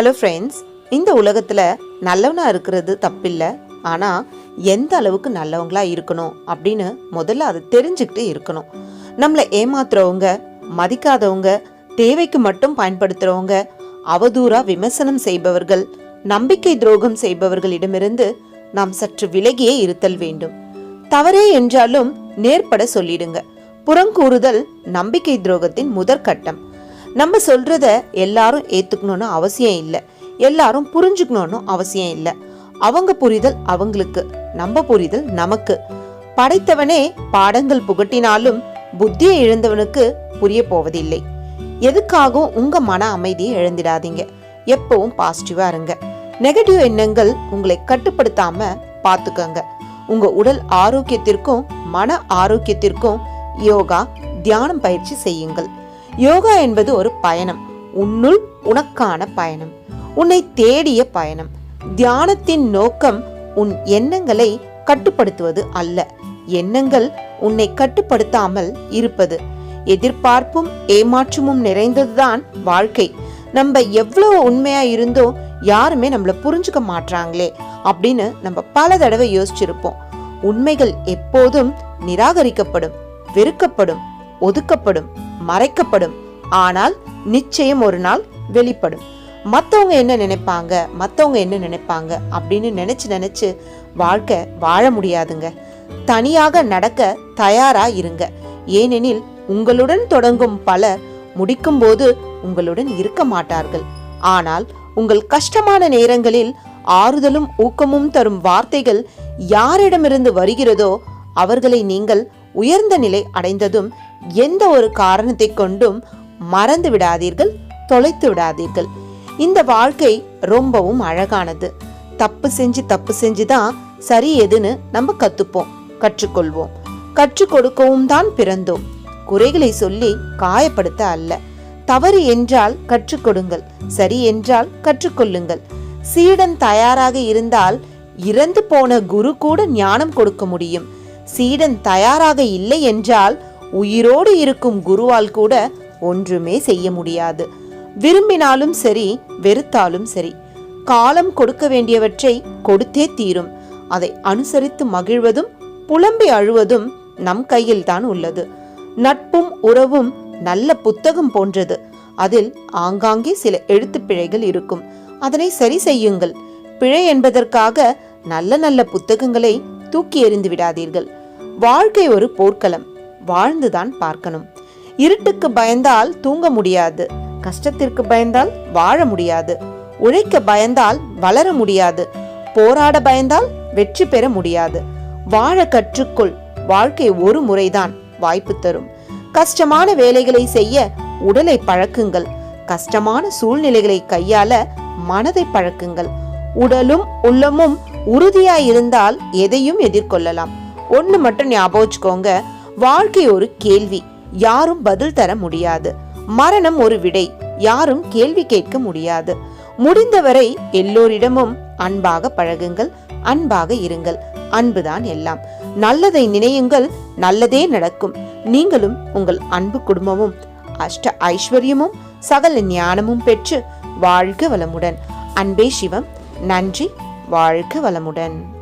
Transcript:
Hello friends இந்த உலகத்தில் நல்லவனாக இருக்கிறது தப்பில்லை. ஆனால் எந்த அளவுக்கு நல்லவங்களாக இருக்கணும் அப்படின்னு முதல்ல அதை தெரிஞ்சுக்கிட்டு இருக்கணும். நம்மளை ஏமாத்துறவங்க மதிக்காதவங்க தேவைக்கு மட்டும் பயன்படுத்துகிறவங்க அவதூறாக விமர்சனம் செய்பவர்கள் நம்பிக்கை துரோகம் செய்பவர்களிடமிருந்து நாம் சற்று விலகியே இருத்தல் வேண்டும். தவறே என்றாலும் நேர்பட சொல்லிடுங்க. புறங்கூறுதல் நம்பிக்கை துரோகத்தின் முதற்கட்டம். நம்ம சொல்கிறத எல்லாரும் ஏற்றுக்கணும்னு அவசியம் இல்லை. எல்லாரும் புரிஞ்சுக்கணும்னு அவசியம் இல்லை. அவங்க புரிதல் அவங்களுக்கு நம்ம புரிதல் நமக்கு. படைத்தவனே பாடங்கள் புகட்டினாலும் புத்தியை இழந்தவனுக்கு புரிய போவதில்லை. எதுக்காகவும் உங்க மன அமைதியை இழந்திடாதீங்க. எப்பவும் பாசிட்டிவா இருங்க. நெகட்டிவ் எண்ணங்கள் உங்களை கட்டுப்படுத்தாம பார்த்துக்கோங்க உங்க உடல் ஆரோக்கியத்திற்கும் மன ஆரோக்கியத்திற்கும் யோகா தியானம் பயிற்சி செய்யுங்கள். யோகா என்பது ஒரு பயணம். உன்னுள் உனக்கான பயணம். உன்னை தேடிய பயணம். தியானத்தின் நோக்கம் உன் எண்ணங்களை கட்டுப்படுத்துவது அல்ல. எண்ணங்கள் உன்னை கட்டுப்படுத்தாமல் இருப்பது. எதிர்பார்ப்பும் ஏமாற்றமும் நிறைந்ததுதான் வாழ்க்கை. நம்ம எவ்வளவு உண்மையா இருந்தோ யாருமே நம்மள புரிஞ்சுக்க மாட்றாங்களே அப்படின்னு நம்ம பல தடவை யோசிச்சிருப்போம். உண்மைகள் எப்போதும் நிராகரிக்கப்படும் வெறுக்கப்படும் ஒதுக்கப்படும். மறைக்கப்படும். ஆனால் நிச்சயம் ஒரு நாள் வெளிப்படும். மற்றவங்க என்ன நினைப்பாங்க? மற்றவங்க என்ன நினைப்பாங்க? அப்படின்னு நினைச்சு நினைச்சு வாழ்க்கை வாழ முடியாதுங்க. தனியாக நடக்க தயாரா இருங்க. ஏனெனில் உங்களுடன் தொடங்கும் பலர் முடிக்கும் போது உங்களுடன் இருக்க மாட்டார்கள். ஆனால் உங்கள் கஷ்டமான நேரங்களில் ஆறுதலும் ஊக்கமும் தரும் வார்த்தைகள் யாரிடமிருந்து வருகிறதோ அவர்களை நீங்கள் உயர்ந்த நிலை அடைந்ததும் எந்த ஒரு காரணத்தை கொண்டும் மறந்து விடாதீர்கள் தொலைத்து விடாதீர்கள். இந்த வாழ்க்கை ரொம்பவும் அழகானது. தப்பு செஞ்சு தப்பு செஞ்சு தான் சரி எதுன்னு நம்ம கத்துப்போம் கற்றுக்கொள்வோம். கற்றுக் கொடுக்கவும் தான் பிறந்தோம். குறைகளை சொல்லி காயப்படுத்த அல்ல. தவறு என்றால் கற்றுக்கொடுங்கள் சரி என்றால் கற்றுக்கொள்ளுங்கள் சீடன் தயாராக இருந்தால் இறந்து போன குரு கூட ஞானம் கொடுக்க முடியும். சீடன் தயாராக இல்லை என்றால் உயிரோடு இருக்கும் குருவால் கூட ஒன்றுமே செய்ய முடியாது. விரும்பினாலும் சரி வெறுத்தாலும் சரி காலம் கொடுக்க வேண்டியவற்றை கொடுத்தே தீரும். அதை அனுசரித்து மகிழ்வதும் புலம்பி அழுவதும் நம் கையில்தான் உள்ளது. நட்பும் உறவும் நல்ல புத்தகம் போன்றது. அதில் ஆங்காங்கே சில எழுத்துப் பிழைகள் இருக்கும். அதனை சரி செய்யுங்கள். பிழை என்பதற்காக நல்ல நல்ல புத்தகங்களை தூக்கி எறிந்து விடாதீர்கள். வாழ்க்கை ஒரு போர்க்களம். வாழ்ந்துதான் பார்க்கணும். இருட்டுக்கு பயந்தால் தூங்க முடியாது. கஷ்டத்திற்கு பயந்தால் வாழ முடியாது. உழைக்க பயந்தால் வளர முடியாது. போராட பயந்தால் வெற்றி பெற முடியாது. வாழ கற்றுக்கொள். வாழ்க்கை ஒரு முறைதான் வாய்ப்பு தரும். கஷ்டமான வேலைகளை செய்ய உடலை பழக்குங்கள். கஷ்டமான சூழ்நிலைகளை கையாள மனதை பழக்குங்கள். உடலும் உள்ளமும் உறுதியாய் இருந்தால் எதையும் எதிர்கொள்ளலாம். ஒன்று மட்டும் ஞாபகம் வச்சுக்கோங்க. வாழ்க்கை ஒரு கேள்வி. யாரும் பதில் தர முடியாது. மரணம் ஒரு விடை. யாரும் கேள்வி கேட்க முடியாது. முடிந்தவரை எல்லோரிடமும் அன்பாக பழகுங்கள். அன்பாக இருங்கள். அன்புதான் எல்லாம். நல்லதை நினையுங்கள். நல்லதே நடக்கும். நீங்களும் உங்கள் அன்பு குடும்பமும் அஷ்ட ஐஸ்வர்யமும் சகல ஞானமும் பெற்று வாழ்க வளமுடன். அன்பே சிவம். நன்றி. வாழ்க வளமுடன்.